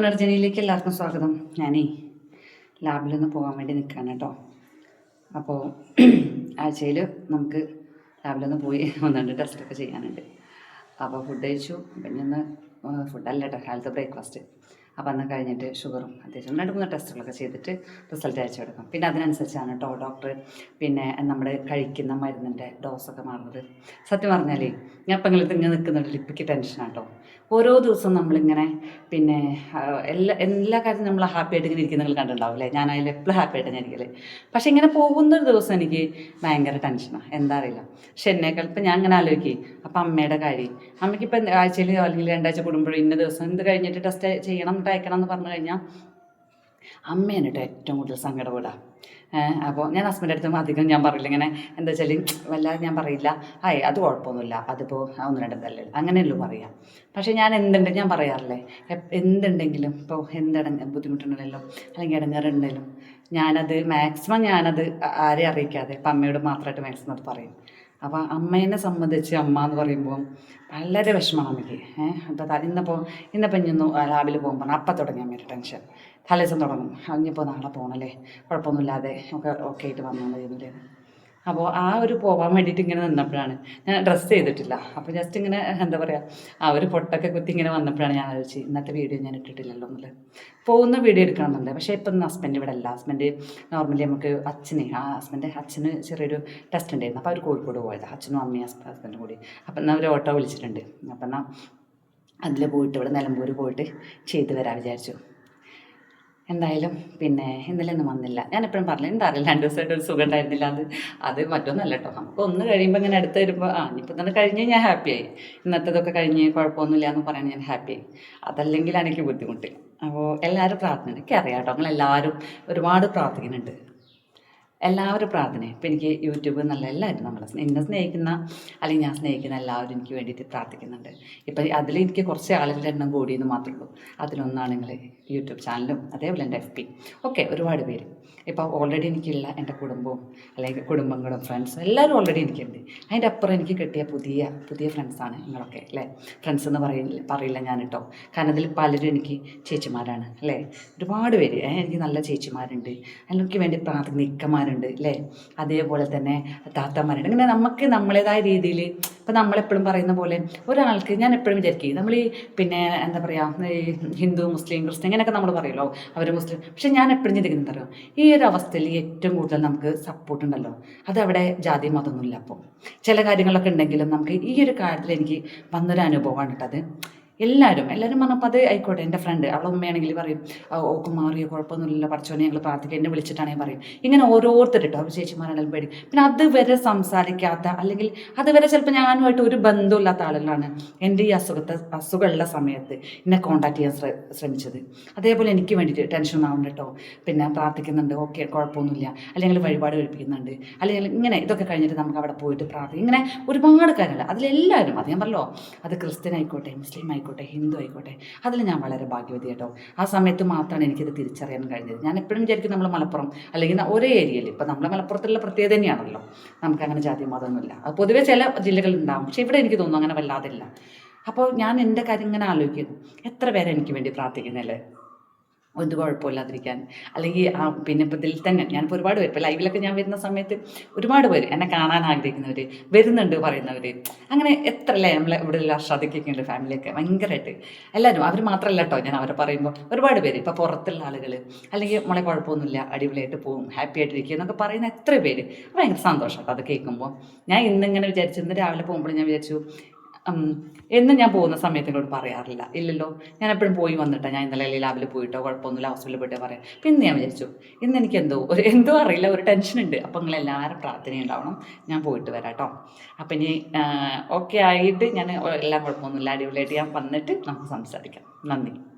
പുനർജനിയിലേക്ക് എല്ലാവർക്കും സ്വാഗതം. ഞാനേ ലാബിലൊന്ന് പോകാൻ വേണ്ടി നിൽക്കുകയാണ് കേട്ടോ. അപ്പോൾ ആഴ്ചയിൽ നമുക്ക് ലാബിലൊന്ന് പോയി ഒന്ന് രണ്ട് ടെസ്റ്റൊക്കെ ചെയ്യാനുണ്ട്. അപ്പോൾ ഫുഡ് കഴിച്ചു. പിന്നെ ഒന്ന് ഫുഡല്ല കേട്ടോ ഹെൽത്ത് ബ്രേക്ക്ഫാസ്റ്റ് അപ്പോൾ അന്ന് കഴിഞ്ഞിട്ട് ഷുഗറും അത്യാവശ്യം രണ്ട് മൂന്ന് ടെസ്റ്റുകളൊക്കെ ചെയ്തിട്ട് റിസൾട്ട് അയച്ചു കൊടുക്കും പിന്നെ അതിനനുസരിച്ചാണ് കേട്ടോ ഡോക്ടർ പിന്നെ നമ്മൾ കഴിക്കുന്ന മരുന്നിന്റെ ഡോസൊക്കെ മാറുന്നത്. സത്യം പറഞ്ഞാലേ ഞാൻ ഇപ്പം ഇങ്ങനെ ഇങ്ങനെ നിൽക്കുന്നുണ്ട് ലിപ്പിക്ക് ടെൻഷനാണ് കേട്ടോ ഓരോ ദിവസവും നമ്മളിങ്ങനെ പിന്നെ എല്ലാ എല്ലാ കാര്യത്തിലും നമ്മൾ ഹാപ്പി ആയിട്ട് ഇങ്ങനെ ഇരിക്കുന്ന നിങ്ങൾ കണ്ടിട്ടുണ്ടാവില്ലേ? ഞാൻ എപ്പോഴും ഹാപ്പി ആയിട്ട് ഞാൻ ഇരിക്കൽ. പക്ഷെ ഇങ്ങനെ പോകുന്ന ഒരു ദിവസം എനിക്ക് ഭയങ്കര ടെൻഷനാണ് എന്താ അറിയില്ല. പക്ഷെ എന്നേക്കാൾ ഇപ്പം ഞാൻ ഇങ്ങനെ ആലോചിക്കും. അപ്പം അമ്മയുടെ കാര്യം. അമ്മയ്ക്ക് ഇപ്പം ആഴ്ചയിൽ അല്ലെങ്കിൽ രണ്ടാഴ്ച കൂടുമ്പോഴും ഇന്ന ദിവസം ഇത് കഴിഞ്ഞിട്ട് ടെസ്റ്റ് ചെയ്യണം എന്നിട്ട് അയക്കണം എന്ന് പറഞ്ഞു കഴിഞ്ഞാൽ അമ്മയാണ് കേട്ടോ ഏറ്റവും കൂടുതൽ സങ്കടപ്പെടാം അപ്പോൾ ഞാൻ ഹസ്ബൻഡ് അടുത്തും അധികം ഞാൻ പറയില്ല. ഇങ്ങനെ എന്താ വെച്ചാൽ വല്ലാതെ ഞാൻ പറയില്ല. ആയ് അത് കുഴപ്പമൊന്നുമില്ല. അതിപ്പോൾ ഒന്ന് രണ്ടല്ലേ അങ്ങനെയല്ലോ പറയാം. പക്ഷേ ഞാൻ എന്തുണ്ട് ഞാൻ പറയാറില്ലേ? എന്തുണ്ടെങ്കിലും ഇപ്പോൾ എന്തടങ്ങ ബുദ്ധിമുട്ടുണ്ടെങ്കിലും അല്ലെങ്കിൽ ഇടങ്ങാറുണ്ടെങ്കിലും ഞാനത് മാക്സിമം ഞാനത് ആരെയും അറിയിക്കാതെ ഇപ്പം അമ്മയോട് മാത്രമായിട്ട് മാക്സിമം അത് പറയും. അപ്പോൾ അമ്മേനെ സംബന്ധിച്ച് അമ്മ എന്ന് പറയുമ്പോൾ വളരെ വിഷമമാണ് അമ്മയ്ക്ക്. ഏഹ് അപ്പോൾ ഇന്നിപ്പോൾ ഇന്നിപ്പോൾ ഇഞ്ഞൊന്നു ലാബിൽ പോകുമ്പോൾ അപ്പം തുടങ്ങി അമ്മയുടെ ടെൻഷൻ തലേദിവസം തുടങ്ങും. ഇനിയിപ്പോൾ നാളെ പോകണല്ലേ കുഴപ്പമൊന്നുമില്ലാതെ ഒക്കെ ഓക്കെ ആയിട്ട് വന്നാൽ മതി എന്നില്ലേ അപ്പോൾ ആ ഒരു പോകാൻ വേണ്ടിയിട്ട് ഇങ്ങനെ നിന്നപ്പോഴാണ്. ഞാൻ ഡ്രസ്സ് ചെയ്തിട്ടില്ല. അപ്പോൾ ജസ്റ്റ് ഇങ്ങനെ എന്താ പറയുക ആ ഒരു പൊട്ടൊക്കെ കുത്തി ഇങ്ങനെ വന്നപ്പോഴാണ് ഞാൻ ആലോചിച്ച് ഇന്നത്തെ വീഡിയോ ഞാൻ ഇട്ടിട്ടില്ലല്ലോ എന്നുള്ളത് പോകുന്ന വീഡിയോ എടുക്കണമെന്നുണ്ട് പക്ഷേ ഇപ്പം ഹസ്ബൻഡ് ഇവിടെ അല്ല. ഹസ്ബൻഡ് നോർമലി നമുക്ക് അച്ഛനെ ആ ഹസ്ബൻഡ് അച്ഛന് ചെറിയൊരു ടെസ്റ്റ് ഉണ്ടായിരുന്നു. അപ്പോൾ അവർ കോഴിക്കോട് പോയത്. അച്ഛനും അമ്മയും ഹസ്ബൻഡും കൂടി. അപ്പം എന്നാൽ ഒരു ഓട്ടോ വിളിച്ചിട്ടുണ്ട്. അപ്പം എന്നാൽ അതിൽ പോയിട്ട് ഇവിടെ നിലമ്പൂർ പോയിട്ട് ചെയ്ത് വരാൻ വിചാരിച്ചു. എന്തായാലും പിന്നെ ഇന്നലെ ഒന്നും വന്നില്ല. ഞാൻ എപ്പോഴും പറഞ്ഞു എന്താ അറിയില്ല രണ്ട് ദിവസമായിട്ട് ഒരു സുഖം ഉണ്ടായിരുന്നില്ല അത് അത് മറ്റൊന്നല്ല കേട്ടോ. നമുക്ക് ഒന്ന് കഴിയുമ്പോൾ ഇങ്ങനെ അടുത്ത് വരുമ്പോൾ ആ ഇനിയിപ്പോൾ തന്നെ കഴിഞ്ഞ് ഞാൻ ഹാപ്പിയായി ഇന്നത്തേതൊക്കെ കഴിഞ്ഞ് കുഴപ്പമൊന്നുമില്ല എന്ന് പറയാൻ ഞാൻ ഹാപ്പിയായി അതല്ലെങ്കിലാണ് എനിക്ക് ബുദ്ധിമുട്ട്. അപ്പോൾ എല്ലാവരും പ്രാർത്ഥന എനിക്കറിയാം കേട്ടോ നിങ്ങളെല്ലാവരും ഒരുപാട് പ്രാർത്ഥിക്കുന്നുണ്ട്. എല്ലാവരും പ്രാർത്ഥന ഇപ്പം എനിക്ക് യൂട്യൂബ് നല്ല എല്ലാവരും നമ്മളെ എന്നെ സ്നേഹിക്കുന്ന അല്ലെങ്കിൽ ഞാൻ സ്നേഹിക്കുന്ന എല്ലാവരും എനിക്ക് വേണ്ടിയിട്ട് പ്രാർത്ഥിക്കുന്നുണ്ട്. ഇപ്പം അതിൽ എനിക്ക് കുറച്ച് ആളുകളുടെ എണ്ണം കൂടിയെന്ന് മാത്രമേ ഉള്ളൂ. അതിലൊന്നാണ് നിങ്ങൾ യൂട്യൂബ് ചാനലും അതേപോലെ എന്റെ എഫ് പി. ഓക്കെ ഒരുപാട് പേര്. ഇപ്പോൾ ഓൾറെഡി എനിക്കുള്ള എന്റെ കുടുംബവും അല്ലെങ്കിൽ കുടുംബങ്ങളും ഫ്രണ്ട്സും എല്ലാവരും ഓൾറെഡി എനിക്കുണ്ട്. അതിന്റെ അപ്പുറം എനിക്ക് കിട്ടിയ പുതിയ പുതിയ ഫ്രണ്ട്സാണ് നിങ്ങളൊക്കെ അല്ലേ? ഫ്രണ്ട്സ് എന്ന് പറയില്ല പറയില്ല ഞാൻ കേട്ടോ കാരണം അതിൽ പലരും എനിക്ക് ചേച്ചിമാരാണ് അല്ലേ? ഒരുപാട് പേര്. എനിക്ക് നല്ല ചേച്ചിമാരുണ്ട്. എനിക്ക് വേണ്ടി പ്രാർത്ഥിക്കുന്ന അല്ലേ? അതേപോലെ തന്നെ താത്തമാരുണ്ട്. ഇങ്ങനെ നമുക്ക് നമ്മളേതായ രീതിയിൽ ഇപ്പം നമ്മളെപ്പോഴും പറയുന്ന പോലെ ഒരാൾക്ക് ഞാൻ എപ്പോഴും വിചാരിക്കും നമ്മൾ ഈ പിന്നെ എന്താ പറയുക ഈ ഹിന്ദു മുസ്ലിം ക്രിസ്ത്യൻ ഇങ്ങനെയൊക്കെ നമ്മൾ പറയുമല്ലോ അവർ മുസ്ലിം. പക്ഷെ ഞാൻ എപ്പോഴും ചിന്തിക്കുന്നത് അറിയോ ഈ ഒരു അവസ്ഥയിൽ ഏറ്റവും കൂടുതൽ നമുക്ക് സപ്പോർട്ട് ഉണ്ടല്ലോ. അതവിടെ ജാതി മതമൊന്നുമില്ല അപ്പോൾ. ചില കാര്യങ്ങളൊക്കെ ഉണ്ടെങ്കിലും നമുക്ക് ഈ ഒരു കാര്യത്തിൽ എനിക്ക് വന്നൊരു അനുഭവമാണ് കേട്ടത് എല്ലാവരും എല്ലാവരും പറഞ്ഞപ്പോൾ അത് ആയിക്കോട്ടെ എന്റെ ഫ്രണ്ട് അവളെ ഉമ്മയാണെങ്കിൽ പറയും ഓക്ക് മാറിയോ കുഴപ്പമൊന്നുമില്ല പഠിച്ചോനെ ഞങ്ങൾ പ്രാർത്ഥിക്കുക എന്നെ വിളിച്ചിട്ടാണെങ്കിൽ പറയും. ഇങ്ങനെ ഓരോരുത്തർ കേട്ടോ അവർ ചേച്ചിമാരാണെങ്കിലും പേടി. പിന്നെ അതുവരെ സംസാരിക്കാത്ത അല്ലെങ്കിൽ അതുവരെ ചിലപ്പോൾ ഞാനുമായിട്ട് ഒരു ബന്ധമില്ലാത്ത ആളുകളാണ് എന്റെ ഈ അസുഖത്തെ അസുഖമുള്ള സമയത്ത് എന്നെ കോണ്ടാക്ട് ചെയ്യാൻ ശ്ര ശ്രമിച്ചത്. അതേപോലെ എനിക്ക് വേണ്ടിയിട്ട് ടെൻഷൻ ആവുന്നുണ്ട് കേട്ടോ പിന്നെ പ്രാർത്ഥിക്കുന്നുണ്ട് ഓക്കെ കുഴപ്പമൊന്നുമില്ല. അല്ലെങ്കിൽ വഴിപാട് കഴിപ്പിക്കുന്നുണ്ട്. അല്ലെങ്കിൽ ഇങ്ങനെ ഇതൊക്കെ കഴിഞ്ഞിട്ട് നമുക്ക് അവിടെ പോയിട്ട് പ്രാർത്ഥിക്കും. ഇങ്ങനെ ഒരുപാട് കാര്യങ്ങൾ അതിലെല്ലാവരും അത് ഞാൻ പറഞ്ഞല്ലോ അത് ക്രിസ്ത്യൻ ആയിക്കോട്ടെ മുസ്ലിം ആയിക്കോട്ടെ ഹിന്ദു ആയിക്കോട്ടെ അതിൽ ഞാൻ വളരെ ഭാഗ്യവതി കേട്ടോ ആ സമയത്ത് മാത്രമാണ് എനിക്കത് തിരിച്ചറിയാൻ കഴിഞ്ഞത്. ഞാൻ എപ്പോഴും വിചാരിക്കും നമ്മൾ മലപ്പുറം അല്ലെങ്കിൽ ഒരേ ഏരിയയിൽ ഇപ്പം നമ്മൾ മലപ്പുറത്തുള്ള പ്രത്യേകത തന്നെയാണല്ലോ. നമുക്ക് അങ്ങനെ ജാതി മതമൊന്നുമില്ല. അത് പൊതുവേ ചില ജില്ലകളിൽ ഉണ്ടാവും പക്ഷേ ഇവിടെ എനിക്ക് തോന്നുന്നു അങ്ങനെ വല്ലാതില്ല. അപ്പോൾ ഞാൻ എന്റെ കാര്യം ഇങ്ങനെ ആലോചിക്കുന്നു. എത്ര പേരെ എനിക്ക് വേണ്ടി പ്രാർത്ഥിക്കുന്നല്ലേ ഒരു കുഴപ്പമില്ലാതിരിക്കാൻ. അല്ലെങ്കിൽ ആ പിന്നെ ഇപ്പം ഇതിൽ തന്നെ ഞാനിപ്പോൾ ഒരുപാട് പേര് ഇപ്പോൾ ലൈവിലൊക്കെ ഞാൻ വരുന്ന സമയത്ത് ഒരുപാട് പേര് എന്നെ കാണാൻ ആഗ്രഹിക്കുന്നവർ വരുന്നുണ്ട് പറയുന്നവർ അങ്ങനെ എത്ര അല്ലേ നമ്മളെ ഇവിടെ എല്ലാം ഉണ്ട് ഫാമിലിയൊക്കെ. ഭയങ്കരമായിട്ട് എല്ലാവരും അവർ മാത്രമല്ല കേട്ടോ ഞാൻ അവരെ പറയുമ്പോൾ ഒരുപാട് പേര് ഇപ്പോൾ പുറത്തുള്ള ആളുകൾ അല്ലെങ്കിൽ മോളെ കുഴപ്പമൊന്നുമില്ല അടിപൊളിയായിട്ട് പോകും ഹാപ്പി ആയിട്ടിരിക്കുക എന്നൊക്കെ പറയുന്ന എത്ര പേര്. ഭയങ്കര സന്തോഷം കേട്ടോ അത് കേൾക്കുമ്പോൾ ഞാൻ ഇന്നിങ്ങനെ വിചാരിച്ചു ഇന്ന് രാവിലെ പോകുമ്പോൾ ഞാൻ വിചാരിച്ചു എന്നും ഞാൻ പോകുന്ന സമയത്ത് എന്നോട് പറയാറില്ല. ഇല്ലല്ലോ ഞാൻ എപ്പോഴും പോയി വന്നിട്ടാ. ഞാൻ ഇന്നലെ ലാബിൽ പോയിട്ടോ? കുഴപ്പമൊന്നുമില്ല ഹോസ്പിറ്റലിൽ പോയിട്ടോ പറയാം. പിന്നെ ഞാൻ വിചാരിച്ചു ഇന്ന് എനിക്ക് എന്തോ ഒരു എന്തോ അറിയില്ല ഒരു ടെൻഷൻ ഉണ്ട്. അപ്പം നിങ്ങൾ എല്ലാവരും പ്രാർത്ഥന ഉണ്ടാവണം. ഞാൻ പോയിട്ട് വരാം കേട്ടോ. അപ്പം ഇനി ഓക്കെ ആയിട്ട് ഞാൻ എല്ലാം കുഴപ്പമൊന്നുമില്ല. അടിപൊളിയായിട്ട് ഞാൻ വന്നിട്ട് നമുക്ക് സംസാരിക്കാം. നന്ദി.